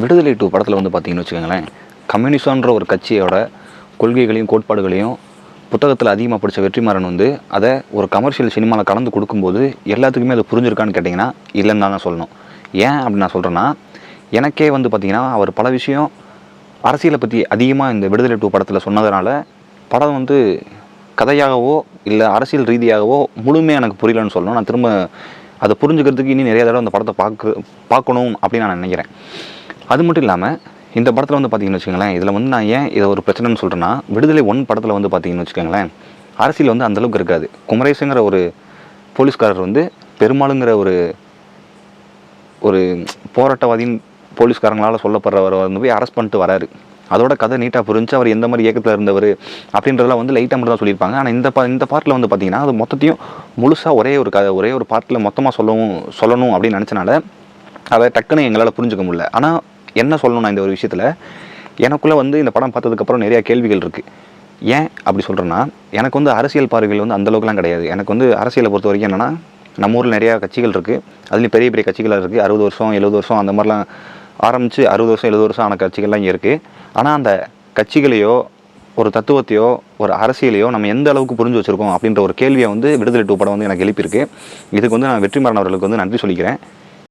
விடுதலை டூ படத்தில் வந்து பார்த்தீங்கன்னு வச்சுக்கோங்களேன் கம்யூனிசம்ன்ற ஒரு கட்சியோட கொள்கைகளையும் கோட்பாடுகளையும் புத்தகத்தில் அதிகமாக படித்த வெற்றிமாறன் வந்து அதை ஒரு கமர்ஷியல் சினிமாவில் கலந்து கொடுக்கும்போது எல்லாத்துக்குமே அது புரிஞ்சிருக்கான்னு கேட்டிங்கன்னா இல்லைன்னு தான் நான் சொல்லணும். ஏன் அப்படி நான் சொல்கிறேன்னா எனக்கே வந்து பார்த்திங்கன்னா அவர் பல விஷயம் அரசியலை பற்றி அதிகமாக இந்த விடுதலை டூ படத்தில் சொன்னதுனால படம் வந்து கதையாகவோ இல்லை அரசியல் ரீதியாகவோ முழுமையாக எனக்கு புரியலன்னு சொல்லணும். நான் திரும்ப அதை புரிஞ்சுக்கிறதுக்கு இனி நிறைய தடவை அந்த படத்தை பார்க்க பார்க்கணும் அப்படின்னு நான் நினைக்கிறேன். அது மட்டும் இல்லாமல் இந்த படத்தில் வந்து பார்த்தீங்கன்னு வச்சுக்கோங்களேன் இதில் வந்து நான் ஏன் இதை ஒரு பிரச்சனைன்னு சொல்கிறேன்னா விடுதலை ஒன் படத்தில் வந்து பார்த்தீங்கன்னு வச்சுக்கோங்களேன் அரசியல் வந்து அந்தளவுக்கு இருக்காது. குமரேசுங்கிற ஒரு போலீஸ்காரர் வந்து பெருமாளுங்கிற ஒரு ஒரு போராட்டவாதியின் போலீஸ்காரங்களால் சொல்லப்படுறவர் வந்து போய் அரெஸ்ட் பண்ணிட்டு வராரு. அதோட கதை நீட்டாக புரிஞ்சு அவர் எந்த மாதிரி இயக்கத்தில் இருந்தவர் அப்படின்றதெல்லாம் வந்து லைட்டாக மட்டும் தான் சொல்லியிருப்பாங்க. ஆனால் இந்த பா இந்த பார்ட்டில் வந்து பார்த்திங்கன்னா அது மொத்தத்தையும் முழுசாக ஒரே ஒரு கதை ஒரே ஒரு பார்ட்டில் மொத்தமாக சொல்லவும் சொல்லணும் அப்படின்னு நினச்சனால அதை டக்குன்னு எங்களால் புரிஞ்சுக்க முடியல. ஆனால் என்ன சொல்லணும் நான் இந்த ஒரு விஷயத்தில்? எனக்குள்ளே வந்து இந்த படம் பார்த்ததுக்கப்புறம் நிறையா கேள்விகள் இருக்குது ஏன் அப்படி சொல்கிறேன்னா எனக்கு வந்து அரசியல் பார்வைகள் வந்து அந்தளவுக்குலாம் கிடையாது. எனக்கு வந்து அரசியலை பொறுத்த வரைக்கும் என்னென்னா நம்ம ஊரில் நிறையா கட்சிகள் இருக்குது அதுலேயும் பெரிய பெரிய கட்சிகளாக இருக்குது அறுபது வருஷம் எழுபது வருஷம் அந்த மாதிரிலாம் ஆரம்பித்து அறுபது வருஷம் எழுபது வருஷம் ஆன கட்சிகள்லாம் இங்கே இருக்குது ஆனால் அந்த கட்சிகளையோ ஒரு தத்துவத்தையோ ஒரு அரசியலையோ நம்ம எந்த அளவுக்கு புரிஞ்சு வச்சுருக்கோம் அப்படின்ற ஒரு கேள்வியை வந்து விடுதலை டூ படம் வந்து எனக்கு எழுப்பியிருக்கு. இதுக்கு வந்து நான் வெற்றிமாறன் அவர்களுக்கு வந்து நன்றி சொல்லிக்கிறேன்.